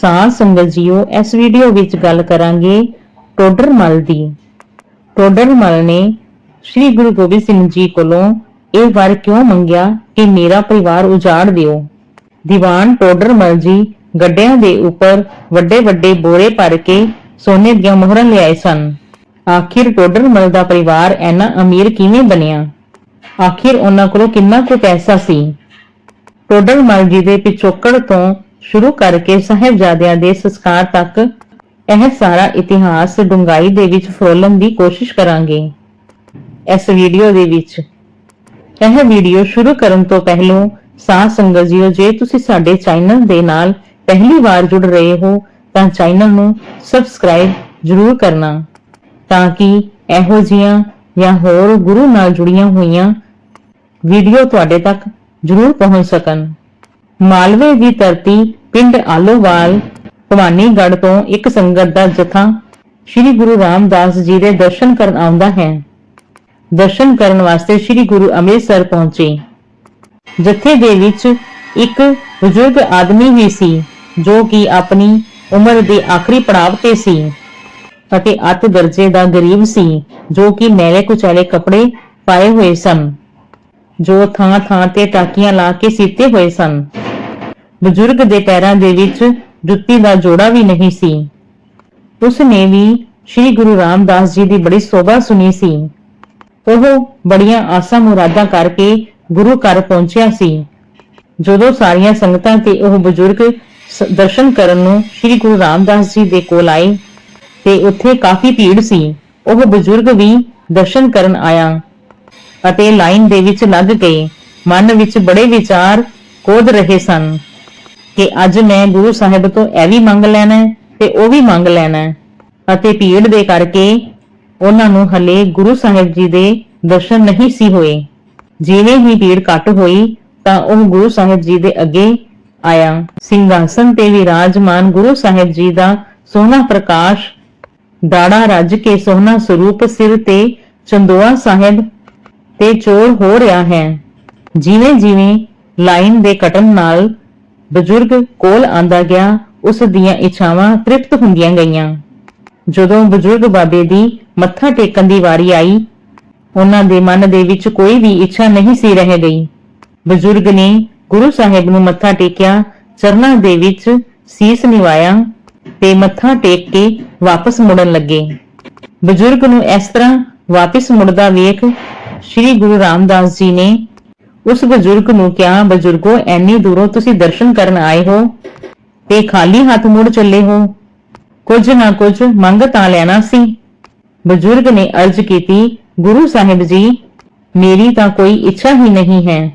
ਸਾਧ ਸੰਗਤ ਜੀਓ, ਇਸ ਵੀਡੀਓ ਵਿੱਚ ਗੱਲ ਕਰਾਂਗੇ ਟੋਡਰ ਦੀ। ਟੋਡਰ ਨੇ ਸ੍ਰੀ ਗੁਰੂ ਗੋਬਿੰਦ ਸਿੰਘ ਜੀ ਕੋਲੋਂ ਇਹ ਵਰ ਕਿਉਂ ਮੰਗਿਆ ਕਿ ਮੇਰਾ ਪਰਿਵਾਰ ਉਜਾੜ ਦਿਓ? ਦੀਵਾਨ ਟੋਡਰ ਜੀ ਗੱਡਿਆਂ ਦੇ ਉੱਪਰ ਵੱਡੇ ਵੱਡੇ ਬੋਰੇ ਭਰ ਕੇ ਸੋਨੇ ਦੀਆਂ ਮੋਹਰਾਂ ਲਿਆਏ ਸਨ। ਆਖਿਰ ਟੋਡਰਮਲ ਦਾ ਪਰਿਵਾਰ ਇੰਨਾ ਅਮੀਰ ਕਿਵੇਂ ਬਣਿਆ? ਆਖਿਰ ਉਹਨਾਂ ਕੋਲ ਕਿੰਨਾ ਕੁ ਪੈਸਾ ਸੀ? ਟੋਡਰ ਮਲ ਜੀ ਦੇ ਪਿਛੋਕੜ ਤੋਂ ਸ਼ੁਰੂ ਕਰਕੇ ਸਾਹਿਬਜ਼ਾਦਿਆਂ ਦੇ ਸੰਸਕਾਰ ਤੱਕ ਇਹ ਸਾਰਾ ਇਤਿਹਾਸ ਡੂੰਘਾਈ ਦੇ ਵਿੱਚ ਫਰੋਲਣ ਦੀ ਕੋਸ਼ਿਸ਼ ਕਰਾਂਗੇ। ਇਸ ਵੀਡੀਓ ਦੇ ਵਿੱਚ ਇਹ ਵੀਡੀਓ ਸ਼ੁਰੂ ਕਰਨ ਤੋਂ ਪਹਿਲਾਂ ਸਾਧ ਸੰਗਤ ਜੀਓ, ਜੇ ਤੁਸੀਂ ਸਾਡੇ ਚੈਨਲ ਦੇ ਨਾਲ ਪਹਿਲੀ ਵਾਰ ਜੁੜ ਰਹੇ ਹੋ, ਤਾਂ ਚੈਨਲ ਨੂੰ ਸਬਸਕ੍ਰਾਈਬ ਜ਼ਰੂਰ ਕਰਨਾ ਤਾਂ ਕਿ ਇਹੋ ਜੀਆਂ ਜਾਂ ਹੋਰ ਗੁਰੂ ਨਾਲ ਜੁੜੀਆਂ ਹੋਈਆਂ ਵੀਡੀਓ ਤੁਹਾਡੇ ਤੱਕ ਜ਼ਰੂਰ ਪਹੁੰਚ ਸਕਣ। ਮਾਲਵੇ ਦੀ ਧਰਤੀ ਪਿੰਡ ਆਲੋਵਾਲ ਭਵਾਨੀਗੜ੍ਹ ਤੋਂ ਇੱਕ ਸੰਗਤ ਦਾ ਜਥਾ ਸ੍ਰੀ ਗੁਰੂ ਰਾਮਦਾਸ ਜੀ ਦੇ ਦਰਸ਼ਨ ਕਰਨ ਆਉਂਦਾ ਹੈ। ਦਰਸ਼ਨ ਕਰਨ ਵਾਸਤੇ ਸ੍ਰੀ ਗੁਰੂ ਅੰਮ੍ਰਿਤਸਰ ਪਹੁੰਚੇ। ਜਥੇ ਦੇ ਵਿੱਚ ਇੱਕ ਬਜ਼ੁਰਗ ਆਦਮੀ ਵੀ ਸੀ, ਜੋ ਕਿ ਆਪਣੀ ਉਮਰ ਦੇ ਆਖਰੀ ਪੜਾਵ ਤੇ ਸੀ ਅਤੇ ਅੱਤ ਦਰਜੇ ਦਾ ਗਰੀਬ ਸੀ, ਜੋ ਕਿ ਮੈਲੇ ਕੁਚੈਲੇ ਕੱਪੜੇ ਪਾਏ ਹੋਏ ਸਨ, ਜੋ ਥਾਂ ਥਾਂ ਤੇ ਟਾਕੀਆਂ ਲਾ ਕੇ ਸੀਤੇ ਹੋਏ ਸਨ। ਬਜ਼ੁਰਗ ਦੇ ਪੈਰਾਂ ਦੇ ਵਿੱਚ ਜੁੱਤੀ ਦਾ ਜੋੜਾ ਵੀ ਨਹੀਂ ਸੀ। ਉਸ ਨੇ ਵੀ ਸ੍ਰੀ ਗੁਰੂ ਰਾਮਦਾਸ ਜੀ ਦੀ ਬੜੀ ਸੋਭਾ ਸੁਣੀ ਸੀ। ਉਹ ਬੜੀਆਂ ਆਸਾਂ ਮੁਰਾਦਾਂ ਕਰਕੇ ਗੁਰੂ ਘਰ ਪਹੁੰਚਿਆ ਸੀ। ਜਦੋਂ ਸਾਰੀਆਂ ਸੰਗਤਾਂ ਤੇ ਉਹ ਬਜ਼ੁਰਗ ਦਰਸ਼ਨ ਕਰਨ ਨੂੰ ਸ੍ਰੀ ਗੁਰੂ ਰਾਮਦਾਸ ਜੀ ਦੇ ਕੋਲ ਆਏ ਤੇ ਉੱਥੇ ਕਾਫੀ ਭੀੜ ਸੀ। ਉਹ ਬਜ਼ੁਰਗ ਵੀ ਦਰਸ਼ਨ ਕਰਨ ਆਇਆ ਅਤੇ ਲਾਈਨ ਦੇ ਵਿੱਚ ਲੱਗ ਗਏ। ਮਨ ਵਿੱਚ ਬੜੇ ਵਿਚਾਰ ਕੋਦ ਰਹੇ ਸਨ। ਕਿ ਅੱਜ ਮੈਂ ਗੁਰੂ ਸਾਹਿਬ ਤੋਂ ਇਹ ਵੀ ਮੰਗ ਲੈਣਾ ਤੇ ਉਹ ਵੀ ਮੰਗ ਲੈਣਾ ਹੈ। ਅਤੇ ਭੀੜ ਦੇ ਕਰਕੇ ਉਹਨਾਂ ਨੂੰ ਹਲੇ ਗੁਰੂ ਸਾਹਿਬ ਜੀ ਦੇ ਦਰਸ਼ਨ ਨਹੀਂ ਸੀ ਹੋਏ। ਜਿਵੇਂ ਹੀ ਭੀੜ ਘੱਟ ਹੋਈ, ਤਾਂ ਉਹ ਗੁਰੂ ਸਾਹਿਬ ਜੀ ਦੇ ਅੱਗੇ ਆਇਆ। ਸਿੰਘਾਸਨ ਤੇ ਵਿਰਾਜਮਾਨ ਗੁਰੂ ਸਾਹਿਬ ਜੀ ਦਾ ਸੋਹਣਾ ਪ੍ਰਕਾਸ਼, ਦਾੜਾ ਰੱਜ ਕੇ ਸੋਹਣਾ ਸਰੂਪ ਸਿਰ ਤੇ ਚੰਦੋਆ ਸਾਹਿਬ ਤੇ ਚੋਰ ਹੋ ਰਿਹਾ ਹੈ। ਜਿਵੇਂ ਜਿਵੇਂ ਲਾਈਨ ਦੇ ਕਟਣ ਨਾਲ ਬਜ਼ੁਰਗ ਕੋਲ ਆਂਦਾ ਗਿਆ, ਉਸ ਦੀਆਂ ਇੱਛਾਵਾਂ ਤ੍ਰਿਪਤ ਹੁੰਦੀਆਂ ਗਈਆਂ। ਜਦੋਂ ਬਜ਼ੁਰਗ ਬਾਬੇ ਦੀ ਮੱਥਾ ਟੇਕਣ ਦੀ ਵਾਰੀ ਆਈ, ਉਹਨਾਂ ਦੇ ਮਨ ਦੇ ਵਿੱਚ ਕੋਈ ਵੀ ਇੱਛਾ ਨਹੀਂ ਸੀ ਰਹਿ ਗਈ। ਬਜ਼ੁਰਗ ਨੇ ਗੁਰੂ ਸਾਹਿਬ ਨੂੰ ਮੱਥਾ ਟੇਕਿਆ, ਚਰਨਾਂ ਦੇ ਵਿੱਚ ਸੀਸ ਨਿਵਾਇਆ ਤੇ ਮੱਥਾ ਟੇਕ ਕੇ ਵਾਪਸ ਮੁੜਨ ਲੱਗੇ। ਬਜ਼ੁਰਗ ਨੂੰ ਇਸ ਤਰ੍ਹਾਂ ਵਾਪਸ ਮੁੜਦਾ ਵੇਖ ਸ੍ਰੀ ਗੁਰੂ ਰਾਮਦਾਸ ਜੀ ਨੇ ਉਸ ਬਜ਼ੁਰਗ ਨੂੰ ਕਿਹਾ, ਬਜ਼ੁਰਗੋ, ਐਨੀ ਦੂਰੋਂ ਤੁਸੀਂ ਦਰਸ਼ਨ ਕਰਨ ਆਏ ਹੋ ਤੇ ਖਾਲੀ ਹੱਥ ਮੁੜ ਚੱਲੇ ਹੋ। ਕੁਝ ਨਾ ਕੁਝ ਮੰਗ ਤਾਂ ਲੈਣਾ ਸੀ। ਬਜ਼ੁਰਗ ਨੇ ਅਰਜ਼ ਕੀਤੀ, ਗੁਰੂ ਸਾਹਿਬ ਜੀ, ਮੇਰੀ ਤਾਂ ਕੋਈ ਇੱਛਾ ਹੀ ਨਹੀਂ ਹੈ।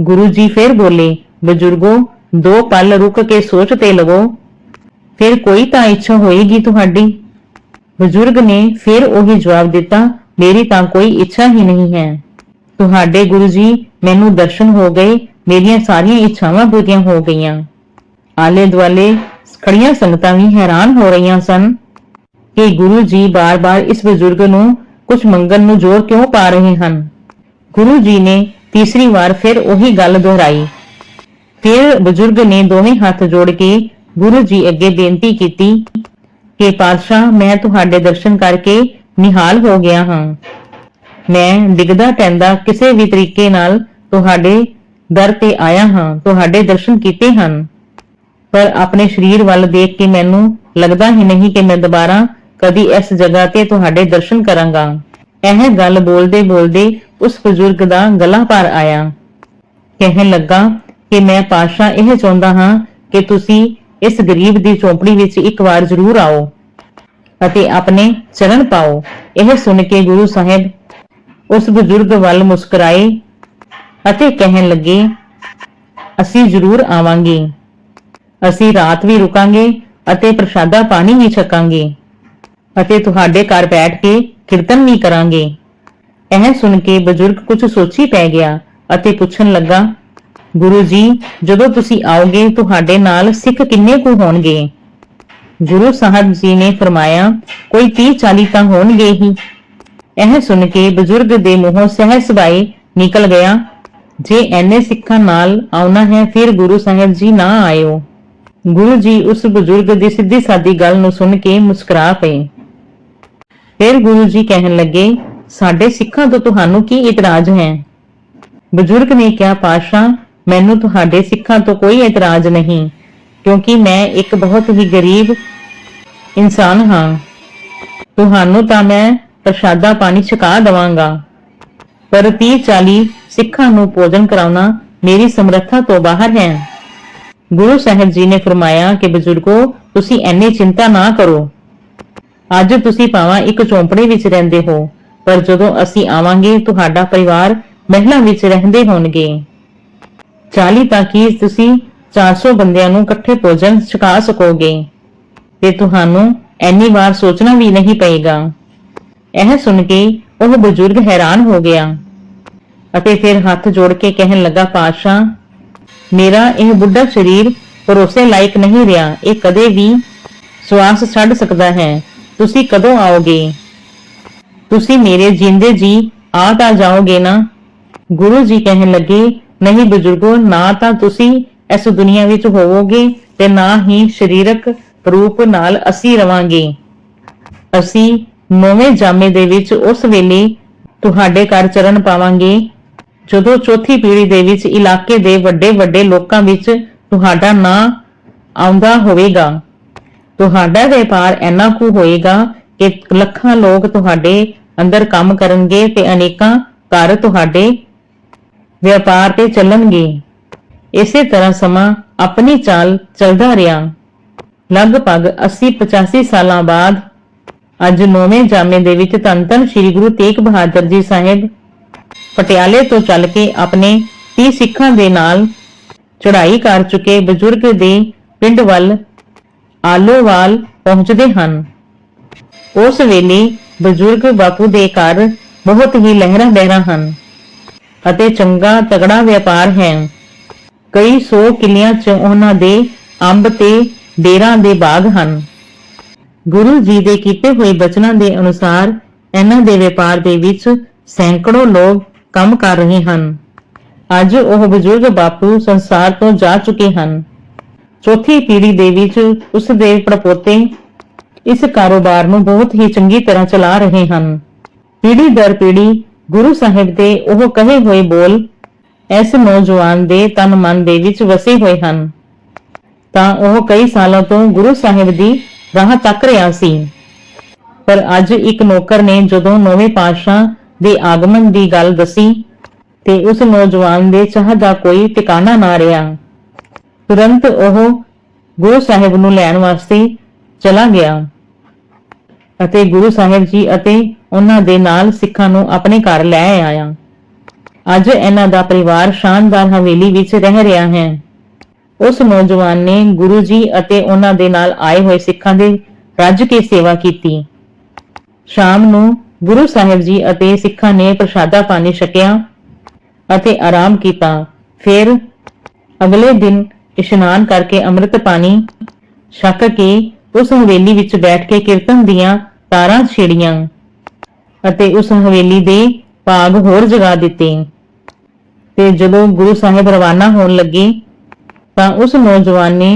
ਗੁਰੂ ਜੀ ਫਿਰ ਬੋਲੇ, ਬਜ਼ੁਰਗੋ, ਦੋ ਪਲ ਰੁਕ ਕੇ ਸੋਚ ਤੇ ਲਵੋ, ਫਿਰ ਕੋਈ ਤਾਂ ਇੱਛਾ ਹੋਏਗੀ ਤੁਹਾਡੀ। ਬਜ਼ੁਰਗ ਨੇ ਫਿਰ ਉਹੀ ਜਵਾਬ ਦਿੱਤਾ, ਮੇਰੀ ਤਾਂ ਕੋਈ ਇੱਛਾ ਹੀ ਨਹੀਂ ਹੈ। ਤੁਹਾਡੇ ਗੁਰੂ ਜੀ ਮੈਨੂੰ ਦਰਸ਼ਨ ਹੋ ਗਏ, ਮੇਰੀਆਂ ਸਾਰੀਆਂ ਇੱਛਾਵਾਂ ਪੂਰੀਆਂ ਹੋ ਗਈਆਂ। ਆਲੇ ਦੁਆਲੇ ਖੜੀਆਂ ਸੰਗਤਾਂ ਵੀ ਹੈਰਾਨ ਹੋ ਰਹੀਆਂ ਸਨ ਕਿ ਗੁਰੂ ਜੀ ਬਾਰ-ਬਾਰ ਇਸ ਬਜ਼ੁਰਗ ਨੂੰ ਕੁਝ ਮੰਗਣ ਨੂੰ ਜ਼ੋਰ ਕਿਉਂ ਪਾ ਰਹੇ ਹਨ। ਗੁਰੂ ਜੀ ਨੇ ਤੀਸਰੀ ਵਾਰ ਫਿਰ ਉਹੀ ਗੱਲ ਦੁਹਰਾਈ। ਫਿਰ ਬਜ਼ੁਰਗ ਨੇ ਦੋਵੇਂ ਹੱਥ ਜੋੜ ਕੇ ਗੁਰੂ ਜੀ ਅੱਗੇ ਬੇਨਤੀ ਕੀਤੀ ਕਿ, ਪਾਤਸ਼ਾਹ, ਮੈਂ ਤੁਹਾਡੇ ਦਰਸ਼ਨ ਕਰਕੇ ਨਿਹਾਲ ਹੋ ਗਿਆ ਹਾਂ। ਮੈਂ ਡਿੱਗਦਾ ਟੈਂਦਾ ਕਿਸੇ ਵੀ ਤਰੀਕੇ ਨਾਲ ਤੁਹਾਡੇ ਦਰ ਤੇ ਆਇਆ ਹਾਂ, ਤੁਹਾਡੇ ਦਰਸ਼ਨ ਕੀਤੇ ਹਨ। ਪਰ ਆਪਣੇ ਸਰੀਰ ਵੱਲ ਦੇਖ ਕੇ ਮੈਨੂੰ ਲੱਗਦਾ ਹੀ ਨਹੀਂ ਕਿ ਮੈਂ ਦੁਬਾਰਾ ਕਦੀ ਇਸ ਜਗ੍ਹਾ ਤੇ ਤੁਹਾਡੇ ਦਰਸ਼ਨ ਕਰਾਂਗਾ। ਇਹ ਗੱਲ ਬੋਲਦੇ ਬੋਲਦੇ ਉਸ ਬਜ਼ੁਰਗ ਦਾ ਗਲਾ ਭਰ ਆਇਆ। ਕਹਿਣ ਲੱਗਾ ਕਿ ਮੈਂ ਪਾਸ਼ਾ ਇਹ ਚਾਹੁੰਦਾ ਹਾਂ ਕਿ ਤੁਸੀਂ ਇਸ ਗਰੀਬ ਦੀ ਝੋਪੜੀ ਵਿੱਚ ਇੱਕ ਵਾਰ ਜ਼ਰੂਰ ਆਓ ਅਤੇ ਆਪਣੇ ਚਰਨ ਪਾਓ। ਇਹ ਸੁਣ ਕੇ ਗੁਰੂ ਸਾਹਿਬ ਉਸ ਬਜ਼ੁਰਗ ਵੱਲ ਮੁਸਕਰਾਏ ਅਤੇ ਕਹਿਣ ਲੱਗੇ, ਅਸੀਂ ਜ਼ਰੂਰ ਆਵਾਂਗੇ। ਅਸੀਂ ਰਾਤ ਵੀ ਰੁਕਾਂਗੇ ਅਤੇ ਪ੍ਰਸ਼ਾਦਾ ਪਾਣੀ ਵੀ ਛਕਾਂਗੇ ਅਤੇ ਤੁਹਾਡੇ ਘਰ ਬੈਠ ਕੇ ਕੀਰਤਨ ਵੀ ਕਰਾਂਗੇ। ਇਹ ਸੁਣ ਕੇ ਬਜ਼ੁਰਗ ਕੁਝ ਸੋਚੀ ਪੈ ਗਿਆ ਅਤੇ ਪੁੱਛਣ ਲੱਗਾ, ਗੁਰੂ ਜੀ, ਜਦੋਂ ਤੁਸੀਂ ਆਓਗੇ, ਤੁਹਾਡੇ ਨਾਲ ਸਿੱਖ ਕਿੰਨੇ ਕੁ ਹੋਣਗੇ? ਗੁਰੂ ਸਾਹਿਬ ਜੀ ਨੇ ਫਰਮਾਇਆ, ਕੋਈ 30 40 ਤਾਂ ਹੋਣਗੇ ਹੀ। ਇਹ ਸੁਣ ਕੇ ਬਜ਼ੁਰਗ ਦੇ ਮੂੰਹੋਂ ਸਹਿਜ ਸੁਭਾਈ ਨਿਕਲ ਗਿਆ। ਜੇ ਐਨੇ ਸਿੱਖਾਂ ਨਾਲ ਆਉਣਾ ਹੈ, ਫਿਰ ਗੁਰੂ ਸਾਹਿਬ ਜੀ ਨਾ ਆਇਓ। ਗੁਰੂ ਜੀ ਉਸ ਬਜ਼ੁਰਗ ਦੀ ਸਿੱਧੀ ਸਾਦੀ ਗੱਲ ਨੂੰ ਸੁਣ ਕੇ ਮੁਸਕਰਾ ਪਏ। ਫਿਰ ਗੁਰੂ ਜੀ ਕਹਿਣ ਲੱਗੇ, ਸਾਡੇ ਸਿੱਖਾਂ ਤੋਂ ਤੁਹਾਨੂੰ ਕੀ ਇਤਰਾਜ਼ ਹੈ? ਬਜ਼ੁਰਗ ਨੇ ਕਿਹਾ ਪਾਸ਼ਾ ਮੈਨੂੰ ਤੁਹਾਡੇ ਸਿੱਖਾਂ ਤੋਂ ਕੋਈ ਇਤਰਾਜ਼ ਨਹੀਂ, ਕਿਉਂਕਿ ਮੈਂ ਇੱਕ ਬਹੁਤ ਹੀ ਗਰੀਬ ਇਨਸਾਨ ਹਾਂ। ਤੁਹਾਨੂੰ ਤਾਂ ਮੈਂ ਪ੍ਰਸ਼ਾਦਾ ਪਾਣੀ ਛਕਾ ਦਵਾਂਗਾ। ਪਰ 30 40 ਸਿੱਖਾਂ ਨੂੰ ਭੋਜਨ ਕਰਾਉਣਾ ਮੇਰੀ ਸਮਰੱਥਾ ਤੋਂ ਬਾਹਰ ਹੈ। ਗੁਰੂ ਸਾਹਿਬ ਜੀ ਨੇ ਫਰਮਾਇਆ ਕਿ, ਬਜ਼ੁਰਗੋ, ਤੁਸੀਂ ਐਨੀ ਚਿੰਤਾ ਨਾ ਕਰੋ। ਅੱਜ ਤੁਸੀਂ ਭਾਵੇਂ ਇੱਕ ਝੌਂਪੜੇ ਵਿੱਚ ਰਹਿੰਦੇ ਹੋ, ਪਰ ਜਦੋਂ ਅਸੀਂ ਆਵਾਂਗੇ, ਤੁਹਾਡਾ ਪਰਿਵਾਰ ਮਹਿਲਾਂ ਵਿੱਚ ਰਹਿੰਦੇ ਹੋਣਗੇ। 40 ਤਾਂ ਕੀ ਤੁਸੀਂ 400 ਬੰਦਿਆਂ ਨੂੰ ਇਕੱਠੇ ਭੋਜਨ ਛਕਾ ਸਕੋਗੇ। ਤੇ ਤੁਹਾਨੂੰ ਐਨੀ ਵਾਰ ਸੋਚਣਾ ਵੀ ਨਹੀਂ ਪਏਗਾ। ਇਹ ਸੁਣ ਕੇ ਉਹ ਬਜ਼ੁਰਗ ਹੈਰਾਨ ਹੋ ਗਿਆ ਅਤੇ ਫਿਰ ਹੱਥ ਜੋੜ ਕੇ ਕਹਿਣ ਲੱਗਾ, ਪਾਤਸ਼ਾਹ, ਮੇਰਾ ਇਹ ਬੁੱਢਾ ਸਰੀਰ ਭਰੋਸੇ ਲਾਇਕ ਨਹੀਂ ਰਿਹਾ। ਇਹ ਕਦੇ ਵੀ ਸਵਾਸ ਛੱਡ ਸਕਦਾ ਹੈ। ਤੁਸੀਂ ਕਦੋਂ ਆਓਗੇ? ਤੁਸੀਂ ਮੇਰੇ ਜਿੰਦੇ ਜੀ ਆ ਤਾਂ ਜਾਓਗੇ ਨਾ? ਗੁਰੂ ਜੀ ਕਹਿਣ ਲੱਗੇ, ਨਹੀਂ ਬਜ਼ੁਰਗੋ, ਨਾ ਤਾਂ ਤੁਸੀਂ ਇਸ ਦੁਨੀਆ ਵਿੱਚ ਹੋਵੋਗੇ ਤੇ ਨਾ ਹੀ ਸਰੀਰਕ ਰੂਪ ਨਾਲ ਅਸੀਂ ਰਵਾਂਗੇ। ਅਸੀਂ ਨੌਵੇਂ ਜਾਮੇ ਦੇ ਵਿੱਚ ਉਸ ਵੇਲੇ ਤੁਹਾਡੇ ਘਰ ਚਰਨ ਪਾਵਾਂਗੇ। ਜਦੋਂ ਚੌਥੀ ਪੀੜ੍ਹੀ ਦੇ ਵਿੱਚ ਇਲਾਕੇ ਦੇ ਵੱਡੇ ਵੱਡੇ ਲੋਕਾਂ ਵਿੱਚ ਤੁਹਾਡਾ ਨਾਂ ਆਉਂਦਾ ਹੋਵੇਗਾ। ਤੁਹਾਡਾ ਵਪਾਰ ਇੰਨਾ ਕੁ ਹੋਏਗਾ ਕਿ ਲੱਖਾਂ ਲੋਕ ਤੁਹਾਡੇ ਅੰਦਰ ਕੰਮ ਕਰਨਗੇ ਤੇ ਅਨੇਕਾਂ ਘਰ ਤੁਹਾਡੇ ਵਪਾਰ ਤੇ ਚੱਲਣਗੇ। ਇਸੇ ਤਰ੍ਹਾਂ ਸਮਾਂ ਆਪਣੀ ਚਾਲ ਚੱਲਦਾ ਰਿਹਾ। ਲਗਭਗ 80-85 ਸਾਲਾਂ ਬਾਅਦ ਅੱਜ ਨੌਵੇਂ ਜਾਮੇ ਦੇ ਵਿੱਚ ਧੰਨ ਧੰਨ ਸ੍ਰੀ ਗੁਰੂ ਤੇਗ ਬਹਾਦਰ ਜੀ ਸਾਹਿਬ ਪਟਿਆਲੇ ਤੋਂ ਚੱਲ ਕੇ ਆਪਣੇ 30 ਸਿੱਖਾਂ ਦੇ ਨਾਲ ਚੜ੍ਹਾਈ ਕਰ ਚੁੱਕੇ ਬਜ਼ੁਰਗ ਦੇ ਪਿੰਡ ਵੱਲ ਆਲੋਵਾਲ ਪਹੁੰਚਦੇ ਹਨ। ਉਸ ਵੇਲੇ ਬਜ਼ੁਰਗ ਬਾਪੂ ਦੇ ਘਰ ਬਹੁਤ ਹੀ ਲਹਿਰਾਂ ਬਹਿਰਾਂ ਹਨ ਅਤੇ ਚੰਗਾ ਤਗੜਾ ਵਪਾਰ ਹੈ। ਕਈ ਸੌ ਕਿੱਲਿਆਂ 'ਚ ਉਹਨਾਂ ਦੇ ਅੰਬ ਤੇ ਡੇਰਾਂ ਦੇ ਬਾਗ ਹਨ। ਗੁਰੂ ਜੀ ਦੇ ਕੀਤੇ ਹੋਏ ਬਚਨਾਂ ਦੇ ਅਨੁਸਾਰ ਇਹਨਾਂ ਦੇ ਵਪਾਰ ਦੇ ਵਿੱਚ ਸੈਂਕੜੋ ਲੋਕ ਕੰਮ ਕਰ ਰਹੇ ਹਨ। ਅੱਜ ਉਹ ਬਜ਼ੁਰਗ ਬਾਪੂ ਸੰਸਾਰ ਤੋਂ ਜਾ ਚੁੱਕੇ ਹਨ। ਚੌਥੀ ਪੀੜ੍ਹੀ ਦੇ ਵਿੱਚ ਉਸ ਦੇ ਪੜਪੋਤੇ ਇਸ ਕਾਰੋਬਾਰ ਨੂੰ ਬਹੁਤ ਹੀ ਚੰਗੀ ਤਰ੍ਹਾਂ ਚਲਾ ਰਹੇ ਹਨ। ਪੀੜ੍ਹੀ ਦਰ ਪੀੜ੍ਹੀ ਗੁਰੂ ਸਾਹਿਬ ਦੇ ਉਹ ਕਹੇ ਹੋਏ ਬੋਲ ਇਸ ਨੌਜਵਾਨ ਦੇ ਤਨ ਮਨ ਦੇ ਵਿੱਚ ਵਸੇ ਹੋਏ ਹਨ। ਤਾਂ ਉਹ ਕਈ ਸਾਲਾਂ ਤੋਂ ਗੁਰੂ ਸਾਹਿਬ ਦੀ ਰਾਹ ਤੱਕ ਰਿਹਾ ਸੀ। ਪਰ ਅੱਜ ਇੱਕ ਨੌਕਰ ਨੇ ਜਦੋਂ ਨੌਵੇਂ ਪਾਤਸ਼ਾਹ ਦੇ ਆਗਮਨ ਦੀ ਗੱਲ ਦੱਸੀ ਤੇ ਉਸ ਨੌਜਵਾਨ ਦੇ ਚਾਹ ਦਾ ਕੋਈ ਟਿਕਾਣਾ ਨਾ ਰਿਹਾ। ਤੁਰੰਤ ਉਹ ਗੁਰੂ ਸਾਹਿਬ ਨੂੰ ਲੈਣ ਵਾਸਤੇ ਚਲਾ ਗਿਆ ਅਤੇ ਗੁਰੂ ਸਾਹਿਬ ਜੀ ਅਤੇ ਉਹਨਾਂ ਦੇ ਨਾਲ ਸਿੱਖਾਂ ਨੂੰ ਆਪਣੇ ਘਰ ਲੈ ਆਇਆ। ਅੱਜ ਇਹਨਾਂ ਦਾ ਪਰਿਵਾਰ ਸ਼ਾਨਦਾਰ ਹਵੇਲੀ ਵਿੱਚ ਰਹਿ ਰਿਹਾ ਹੈ। ਉਸ ਨੌਜਵਾਨ ਨੇ ਗੁਰੂ ਜੀ ਅਤੇ ਉਹਨਾਂ ਦੇ ਨਾਲ ਆਏ ਹੋਏ ਸਿੱਖਾਂ ਦੇ ਰੱਜ ਕੇ ਸੇਵਾ ਕੀਤੀ। ਸ਼ਾਮ ਨੂੰ ਗੁਰੂ ਸਾਹਿਬ ਜੀ ਅਤੇ ਸਿੱਖਾਂ ਨੇ ਪ੍ਰਸ਼ਾਦਾ ਪਾਣੀ ਛਕਿਆ ਅਤੇ ਆਰਾਮ ਕੀਤਾ। ਫਿਰ ਅਗਲੇ ਦਿਨ ਇਸ਼ਨਾਨ ਕਰਕੇ ਅੰਮ੍ਰਿਤ ਪਾਣੀ ਛਕ ਕੇ ਉਸ ਹਵੇਲੀ ਵਿੱਚ ਬੈਠ ਕੇ ਕੀਰਤਨ ਦੀਆਂ ਤਾਰਾਂ ਛੇੜੀਆਂ ਅਤੇ ਉਸ ਹਵੇਲੀ ਦੇ ਭਾਗ ਹੋਰ ਜਗਾ ਦਿੱਤੇ। ਤੇ ਜਦੋਂ ਗੁਰੂ ਸਾਹਿਬ ਰਵਾਨਾ ਹੋਣ ਲੱਗੇ ਤਾਂ ਉਸ ਨੌਜਵਾਨ ਨੇ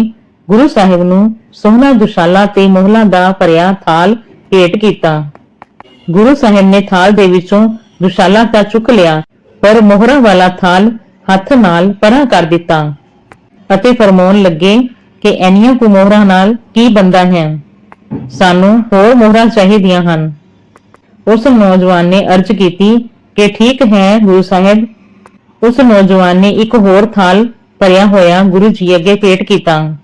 ਗੁਰੂ ਸਾਹਿਬ ਨੂੰ ਸੋਹਣਾ ਦੁਸ਼ਾਲਾ ਤੇ ਮੋਹਲਾਂ ਦਾ ਭਰਿਆ ਥਾਲ ਭੇਟ ਕੀਤਾ। ਗੁਰੂ ਸਾਹਿਬ ਨੇ ਥਾਲ ਦੇ ਵਿੱਚੋਂ ਦੁਸ਼ਾਲਾ ਤਾਂ ਚੁੱਕ ਲਿਆ, ਪਰ ਮੋਹਰਾਂ ਵਾਲਾ ਥਾਲ ਹੱਥ ਨਾਲ ਪਰਾਂ ਕਰ ਦਿੱਤਾ ਅਤੇ ਫਰਮਾਉਣ ਲੱਗੇ ਕਿ ਐਨੀਆਂ ਕੁ ਮੋਹਰਾਂ ਨਾਲ ਕੀ ਬੰਦਾ ਹੈ? ਸਾਨੂੰ ਹੋਰ ਮੋਹਰਾਂ ਚਾਹੀਦੀਆਂ ਹਨ। ਉਸ ਨੌਜਵਾਨ ਨੇ ਅਰਜ਼ ਕੀਤੀ ਕਿ ਠੀਕ ਹੈ ਗੁਰੂ ਸਾਹਿਬ। ਉਸ ਨੌਜਵਾਨ ਨੇ ਇੱਕ ਹੋਰ ਥਾਲ ਭਰਿਆ ਹੋਇਆ ਗੁਰੂ ਜੀ ਅੱਗੇ ਭੇਟ ਕੀਤਾ।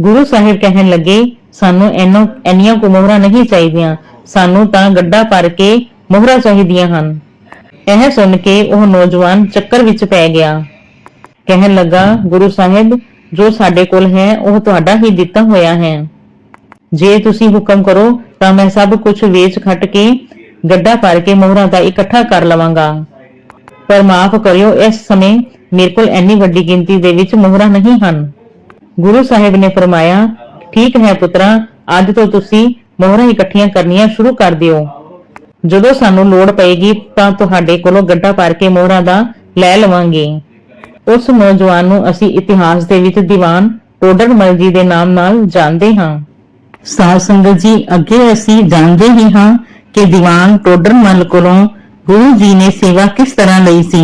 ਗੁਰੂ ਸਾਹਿਬ ਕਹਿਣ ਲੱਗੇ, ਸਾਨੂੰ ਐਨੋ ਐਨੀਆਂ ਕੁ ਮੋਹਰਾਂ ਨਹੀਂ ਚਾਹੀਦੀਆਂ। ਸਾਨੂੰ ਤਾਂ ਗੱਡਾ ਭਰ ਕੇ ਮੋਹਰਾਂ ਚਾਹੀਦੀਆਂ ਹਨ। ਇਹ ਸੁਣ ਕੇ ਉਹ ਨੌਜਵਾਨ ਚੱਕਰ ਵਿੱਚ ਪੈ ਗਿਆ। ਕਹਿਣ ਲੱਗਾ, ਗੁਰੂ ਸਾਹਿਬ, ਜੋ ਸਾਡੇ ਕੋਲ ਹੈ, ਉਹ ਤੁਹਾਡਾ ਹੀ ਦਿੱਤਾ ਹੋਇਆ ਹੈ। ਜੇ ਤੁਸੀਂ ਹੁਕਮ ਕਰੋ, ਤਾਂ ਮੈਂ ਸਭ ਕੁਝ ਵੇਚ ਖੱਟ ਕੇ ਗੱਡਾ ਭਰ ਕੇ ਮੋਹਰਾਂ ਦਾ ਇਕੱਠਾ ਕਰ ਲਵਾਂਗਾ। ਪਰ ਮਾਫ ਕਰਿਓ, ਇਸ ਸਮੇਂ ਮੇਰੇ ਕੋਲ ਇੰਨੀ ਵੱਡੀ ਗਿਣਤੀ ਦੇ ਵਿੱਚ ਮੋਹਰਾਂ ਨਹੀਂ ਹਨ। ਗੁਰੂ ਸਾਹਿਬ ਨੇ ਫਰਮਾਇਆ, ਠੀਕ ਹੈ ਪੁੱਤਰਾ, ਅੱਜ ਤੋਂ ਤੁਸੀਂ ਮੋਹਰਾਂ ਇਕੱਠੀਆਂ ਕਰਨੀਆਂ ਸ਼ੁਰੂ ਕਰ ਦਿਓ। ਜਦੋਂ ਸਾਨੂੰ ਲੋੜ ਪਏਗੀ ਤਾਂ ਤੁਹਾਡੇ ਕੋਲੋਂ ਗੱਡਾ ਭਰ ਕੇ ਮੋਹਰਾਂ ਦਾ ਲੈ ਲਵਾਂਗੇ। ਉਸ ਨੌਜਵਾਨ ਨੂੰ ਅਸੀਂ ਇਤਿਹਾਸ ਦੇ ਵਿੱਚ ਦੀਵਾਨ ਟੋਡਰਮਲ ਜੀ ਦੇ ਨਾਮ ਨਾਲ ਜਾਣਦੇ ਹਾਂ। ਸਾਧ ਸੰਗਤ ਜੀ, ਅੱਗੇ ਅਸੀਂ ਜਾਣਦੇ ਹੀ ਹਾਂ ਕਿ ਦੀਵਾਨ ਟੋਡਰ ਟੋਡਰਮਲ ਕੋਲੋਂ ਗੁਰੂ ਜੀ ਨੇ ਸੇਵਾ ਕਿਸ ਤਰ੍ਹਾਂ ਲਈ ਸੀ?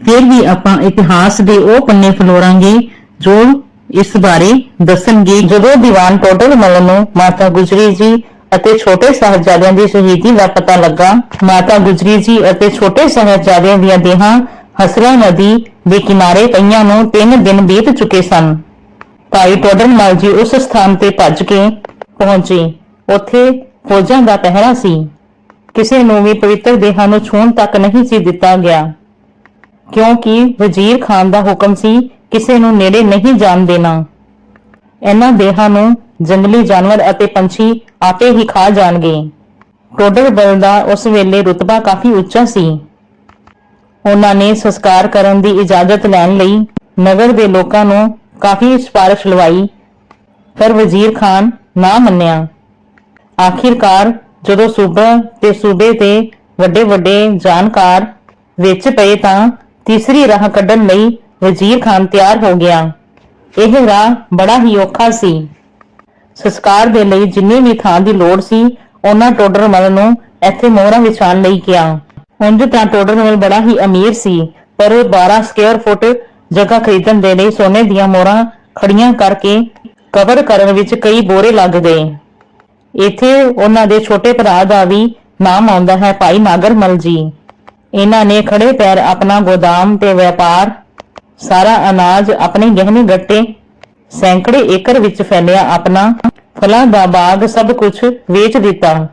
ਫਿਰ ਵੀ ਆਪਾਂ ਇਤਿਹਾਸ ਦੇ ਉਹ ਪੰਨੇ ਫਲੋਰਾਂਗੇ ਜੋ ਇਸ ਬਾਰੇ ਦੱਸਣਗੇ। ਜਦੋਂ ਦੀਵਾਨ ਟੋਡਰਮਲ ਨੂੰ ਮਾਤਾ ਗੁਜਰੀ ਜੀ ਅਤੇ ਛੋਟੇ ਸਾਹਿਬਜ਼ਾਦਿਆਂ ਦੀ ਸ਼ਹੀਦੀ ਦਾ ਪਤਾ ਲੱਗਾ, ਮਾਤਾ ਗੁਜਰੀ ਜੀ ਅਤੇ ਛੋਟੇ ਸਾਹਿਬਜ਼ਾਦਿਆਂ ਦੀਆਂ ਦੇਹਾਂ ਹਸਰਾ ਨਦੀ ਦੇ ਕਿਨਾਰੇ ਪਈਆਂ ਨੂੰ 3 ਦਿਨ ਬੀਤ ਚੁੱਕੇ ਸਨ। ਭਾਈ ਟੋਡਰਮਲ ਜੀ ਉਸ ਸਥਾਨ ਤੇ ਭੱਜ ਕੇ ਪਹੁੰਚੇ। ਉੱਥੇ ਫੌਜਾਂ ਦਾ ਪਹਿਰਾ ਸੀ। ਕਿਸੇ ਨੂੰ ਵੀ ਪਵਿੱਤਰ ਦੇਹਾਂ ਨੂੰ ਛੂਹਣ ਤੱਕ ਨਹੀਂ ਸੀ ਦਿੱਤਾ ਗਿਆ। ਕਿਉਂਕਿ ਵਜ਼ੀਰ ਖਾਨ ਦਾ ਹੁਕਮ ਸੀ, ਕਿਸੇ ਨੂੰ ਨੇੜੇ ਨਹੀਂ ਜਾਣ ਦੇਣਾ। ਇਹਨਾਂ ਦੇਹਾਂ ਨੂੰ ਜੰਗਲੀ ਜਾਨਵਰ ਅਤੇ ਪੰਛੀ ਆਪੇ ਹੀ ਖਾ ਜਾਣਗੇ। ਟੋਡਰਮਲ ਦਾ ਉਸ ਵੇਲੇ ਰੁਤਬਾ ਕਾਫੀ ਉੱਚਾ ਸੀ। ਉਹਨਾਂ ਨੇ ਸੰਸਕਾਰ ਕਰਨ ਦੀ ਇਜਾਜ਼ਤ ਲੈਣ ਲਈ ਨਗਰ ਦੇ ਲੋਕਾਂ ਨੂੰ ਕਾਫੀ ਸਿਫਾਰਿਸ਼ ਲਵਾਈ, ਪਰ ਵਜ਼ੀਰ ਖਾਨ ਨਾ ਮੰਨਿਆ। ਆਖਿਰਕਾਰ ਜਦੋਂ ਸੂਬਾ ਤੇ ਸੂਬੇ ਤੇ ਵੱਡੇ ਵੱਡੇ ਜਾਣਕਾਰ ਵਿੱਚ ਪਏ ਤਾਂ ਤੀਸਰੀ ਰਾਹ ਕੱਢਣ ਲਈ ਵਜ਼ੀਰ ਖਾਨ ਤਿਆਰ ਹੋ ਗਿਆ। ਇਹ ਰਾਹ ਬੜਾ ਹੀ ਔਖਾ ਸੀ। ਸੰਸਕਾਰ ਦੇ ਲਈ ਜਿੰਨੀ ਵੀ ਥਾਂ ਦੀ ਲੋੜ ਸੀ, ਉਹਨਾਂ ਟੋਡਰਮਲ ਨੂੰ ਇੱਥੇ ਮੋਹਰਾਂ ਵਿਛਾਣ ਲਈ ਕਿਹਾ। ਉਂਝ ਤਾਂ ਟੋਡਰਮਲ ਬੜਾ ਹੀ ਅਮੀਰ ਸੀ, ਪਰ 12 ਸਕੁਅਰ ਫੁੱਟ ਜਗ੍ਹਾ ਖਰੀਦਣ ਦੇ ਲਈ ਸੋਨੇ ਦੀਆਂ ਮੋਹਰਾਂ ਖੜੀਆਂ ਕਰਕੇ ਕਵਰ ਕਰਨ ਵਿੱਚ ਕਈ ਬੋਰੇ ਲੱਗ ਗਏ ਇੱਥੇ ਉਹਨਾਂ ਦੇ ਛੋਟੇ ਭਰਾ ਦਾ ਵੀ ਨਾਮ ਆਉਂਦਾ ਹੈ ਭਾਈ ਨਾਗਰਮਲ ਜੀ। ਇਹਨਾਂ ਨੇ ਖੜੇ ਪੈਰ ਆਪਣਾ ਗੋਦਾਮ ਤੇ ਵਪਾਰ, ਸਾਰਾ ਅਨਾਜ ਆਪਣੇ ਗਹਿਣੇ ਗੱਟੇ, ਸੈਂਕੜੇ ਏਕੜ ਵਿੱਚ ਫੈਲਿਆ ਆਪਣਾ ਫਲਾਂ ਦਾ ਬਾਗ ਸਭ ਕੁਝ ਵੇਚ ਦਿੱਤਾ।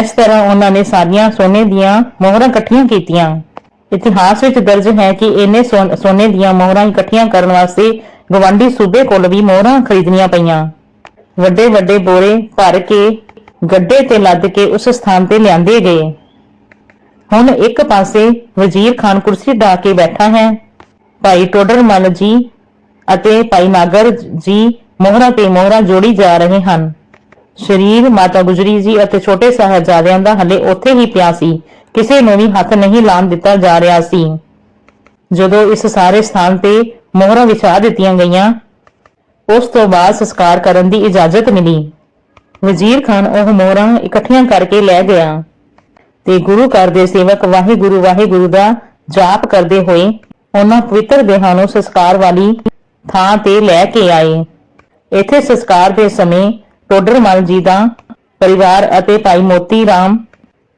ਇਸ ਤਰ੍ਹਾਂ ਉਹਨਾਂ ਨੇ ਸਾਰੀਆਂ ਸੋਨੇ ਦੀਆਂ ਮੋਹਰਾਂ ਇਕੱਠੀਆਂ ਕੀਤੀਆਂ। ਇਤਿਹਾਸ ਵਿੱਚ ਦਰਜ ਹੈ ਕਿ ਇਹਨੇ ਸੋਨ- ਸੋਨੇ ਦੀਆਂ ਮੋਹਰਾਂ ਇਕੱਠੀਆਂ ਕਰਨ ਵਾਸਤੇ ਗਵਾਂਢੀ ਸੂਬੇ ਕੋਲ ਵੀ ਮੋਹਰਾਂ ਖਰੀਦਣੀਆਂ ਪਈਆਂ। ਵੱਡੇ ਵੱਡੇ ਬੋਰੇ ਭਰ ਕੇ ਗੱਡੇ ਤੇ ਲੱਦ ਕੇ ਉਸ ਸਥਾਨ ਤੇ ਲਿਆਂਦੇ ਗਏ। ਹੁਣ ਇੱਕ ਪਾਸੇ ਵਜ਼ੀਰ ਖਾਨ ਕੁਰਸੀ ਢਾ ਕੇ ਬੈਠਾ ਹੈ। ਭਾਈ ਟੋਡਰਮਲ ਜੀ ਅਤੇ ਭਾਈ ਨਾਗਰ ਜੀ ਮੋਹਰਾਂ ਤੇ ਮੋਹਰਾਂ ਜੋੜੀ ਜਾ ਰਹੇ ਹਨ। ਸ਼ਰੀਰ ਮਾਤਾ ਗੁਜਰੀ ਜੀ ਅਤੇ ਛੋਟੇ ਸਾਹਿਬਜ਼ਾਦਿਆਂ ਦਾ ਹਲੇ ਉੱਥੇ ਹੀ ਪਿਆ ਸੀ। ਕਿਸੇ ਨੂੰ ਵੀ ਹੱਥ ਨਹੀਂ ਲਾਣ ਦਿੱਤਾ ਜਾ ਰਿਹਾ ਸੀ। ਜਦੋਂ ਇਸ ਸਾਰੇ ਸਥਾਨ ਤੇ ਮੋਹਰਾਂ ਵਿਛਾ ਦਿੱਤੀਆਂ ਗਈਆਂ ਉਸ ਤੋਂ ਬਾਅਦ ਸੰਸਕਾਰ ਕਰਨ ਦੀ ਇਜਾਜ਼ਤ ਮਿਲੀ। ਵਜ਼ੀਰ ਖਾਨ ਉਹ ਮੋਹਰਾਂ ਇਕੱਠੀਆਂ ਕਰਕੇ ਲੈ ਗਿਆ ਤੇ ਗੁਰੂ ਘਰ ਦੇ ਸੇਵਕ ਵਾਹਿਗੁਰੂ ਵਾਹਿਗੁਰੂ ਦਾ ਜਾਪ ਕਰਦੇ ਹੋਏ ਉਹਨਾਂ ਪਵਿੱਤਰ ਦੇਹਾਂ ਨੂੰ ਸੰਸਕਾਰ ਵਾਲੀ ਥਾਂ ਤੇ ਲੈ ਕੇ ਆਏ। ਇੱਥੇ ਸੰਸਕਾਰ ਦੇ ਸਮੇਂ ਟੋਡਰਮਲ ਜੀ ਦਾ ਪਰਿਵਾਰ ਅਤੇ ਭਾਈ ਮੋਤੀ ਰਾਮ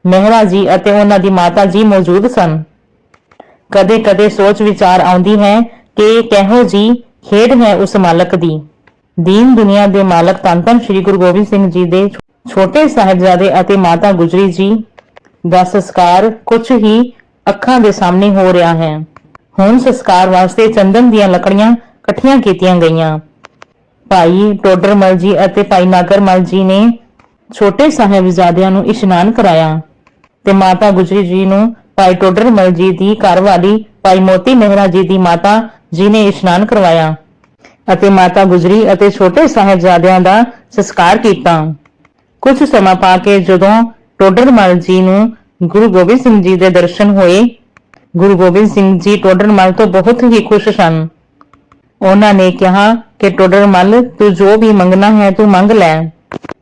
ਮਹਿਰਾ ਜੀ ਅਤੇ ਉਹਨਾਂ ਦੀ ਮਾਤਾ ਜੀ ਮੌਜੂਦ ਸਨ। ਕਦੇ-ਕਦੇ ਸੋਚ ਵਿਚਾਰ ਆਉਂਦੀ ਹੈ ਕਿ ਕਿਹੋ ਜੀ ਖੇਡ ਹੈ ਉਸ ਮਾਲਕ ਦੀ। ਦੀਨ ਦੁਨੀਆ ਦੇ ਮਾਲਕ ਧੰਨ ਸ੍ਰੀ ਗੁਰੂ ਗੋਬਿੰਦ ਸਿੰਘ ਜੀ ਦੇ ਛੋਟੇ ਸਾਹਿਬਜ਼ਾਦੇ ਅਤੇ ਮਾਤਾ ਗੁਜਰੀ ਜੀ ਦਾ ਸੰਸਕਾਰ ਕੁਝ ਹੀ ਅੱਖਾਂ ਦੇ ਸਾਹਮਣੇ ਹੋ ਰਿਹਾ ਹੈ। ਹੁਣ ਸੰਸਕਾਰ ਵਾਸਤੇ ਚੰਦਨ ਦੀਆਂ ਲੱਕੜੀਆਂ ਇਕੱਠੀਆਂ ਕੀਤੀਆਂ ਗਈਆਂ। ਭਾਈ ਟੋਡਰਮਲ ਜੀ ਅਤੇ ਭਾਈ ਨਾਗਰਮਲ ਜੀ ਨੇ ਛੋਟੇ ਸਾਹਿਬਜ਼ਾਦਿਆਂ ਨੂੰ ਇਸ਼ਨਾਨ ਕਰਾਇਆ ਤੇ ਮਾਤਾ ਗੁਜਰੀ ਜੀ ਨੂੰ ਭਾਈ ਟੋਡਰਮਲ ਜੀ ਦੀ ਘਰਵਾਲੀ ਭਾਈ ਮੋਤੀ ਮਹਿਰਾ ਜੀ ਦੀ ਮਾਤਾ ਜੀ ਨੇ ਇਸ਼ਨਾਨ ਕਰਵਾਇਆ ਅਤੇ ਮਾਤਾ ਗੁਜਰੀ ਅਤੇ ਛੋਟੇ ਸਾਹਿਬਜ਼ਾਦਿਆਂ ਦਾ ਸੰਸਕਾਰ ਕੀਤਾ। ਕੁਝ ਸਮਾਂ ਪਾ ਕੇ ਜਦੋਂ ਟੋਡਰਮਲ ਜੀ ਨੂੰ ਗੁਰੂ ਗੋਬਿੰਦ ਸਿੰਘ ਜੀ ਦੇ ਦਰਸ਼ਨ ਹੋਏ, ਗੁਰੂ ਗੋਬਿੰਦ ਸਿੰਘ ਜੀ ਟੋਡਰਮਲ ਤੋਂ ਬਹੁਤ ਹੀ ਖੁਸ਼ ਸਨ। ਉਹਨਾਂ ਨੇ ਕਿਹਾ ਕਿ ਟੋਡਰਮਲ, ਤੂੰ ਜੋ ਵੀ ਮੰਗਣਾ ਹੈ ਤੂੰ ਮੰਗ ਲੈ।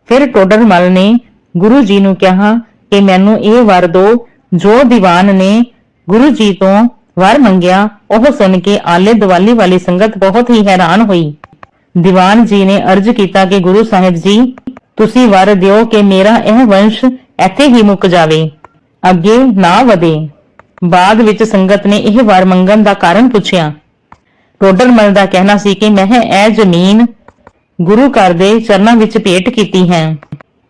ਫਿਰ ਟੋਡਰਮਲ ਨੇ ਗੁਰੂ ਜੀ ਨੂੰ ਕਿਹਾ ਕਿ ਮੈਨੂੰ ਇਹ ਵਰ ਦਿਓ ਜੋ ਦੀਵਾਨ ਨੇ ਗੁਰੂ ਜੀ ਤੋਂ ਵਰ ਮੰਗਿਆ, ਉਹ ਸੁਣ ਕੇ ਆਲੇ ਦੁਆਲੇ ਵਾਲੀ ਸੰਗਤ ਬਹੁਤ ਹੀ ਹੈਰਾਨ ਹੋਈ। ਦੀਵਾਨ ਜੀ ਨੇ ਅਰਜ਼ ਕੀਤਾ ਕਿ ਗੁਰੂ ਸਾਹਿਬ ਜੀ, ਤੁਸੀਂ ਵਰ ਦਿਓ ਕਿ ਮੇਰਾ ਇਹ ਵੰਸ਼ ਇੱਥੇ ਹੀ ਮੁੱਕ ਜਾਵੇ, ਅੱਗੇ ਨਾ ਵਧੇ। ਬਾਅਦ ਵਿੱਚ ਸੰਗਤ ਨੇ ਇਹ ਵਰ ਮੰਗਣ ਦਾ ਕਾਰਨ ਪੁੱਛਿਆ। ਟੋਡਰਮਲ ਦਾ ਕਹਿਣਾ ਸੀ ਕਿ ਮੈਂ ਇਹ ਜ਼ਮੀਨ ਗੁਰੂ ਘਰ ਦੇ ਚਰਨਾਂ ਵਿੱਚ ਭੇਟ ਕੀਤੀ ਹੈ।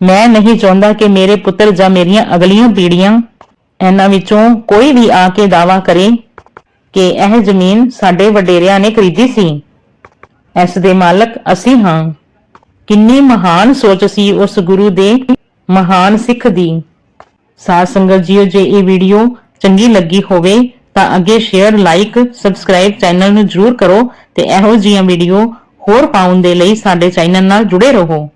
ਮੈਂ ਨਹੀਂ ਚਾਹੁੰਦਾ ਕਿ ਮੇਰੇ ਪੁੱਤਰ ਜਾਂ ਮੇਰੀਆਂ ਅਗਲੀਆਂ ਪੀੜ੍ਹੀਆਂ ਇਹਨਾਂ ਵਿੱਚੋਂ ਕੋਈ ਵੀ ਆ ਕੇ ਦਾਵਾ ਕਰੇ। ਕਿ ਇਹ ਜ਼ਮੀਨ ਸਾਡੇ ਵਡੇਰਿਆਂ ਨੇ ਖਰੀਦੀ ਸੀ। ਇਸ ਦੇ ਮਾਲਕ ਅਸੀਂ ਹਾਂ। ਕਿੰਨੀ ਮਹਾਨ ਸੋਚ ਸੀ ਉਸ ਗੁਰੂ ਦੇ ਮਹਾਨ ਸਿੱਖ ਦੀ। ਸਾਧ ਸੰਗਤ ਜੀਓ, ਜੇ ਇਹ ਵੀਡੀਓ ਚੰਗੀ ਲੱਗੀ ਹੋਵੇ ਤਾਂ ਅੱਗੇ ਸ਼ੇਅਰ ਲਾਈਕ ਸਬਸਕ੍ਰਾਈਬ ਚੈਨਲ ਨੂੰ ਜਰੂਰ ਕਰੋ ਤੇ ਇਹੋ ਜਿਹੀਆਂ ਵੀਡੀਓ ਹੋਰ ਪਾਉਣ ਦੇ ਲਈ ਸਾਡੇ ਚੈਨਲ ਨਾਲ ਜੁੜੇ ਰਹੋ।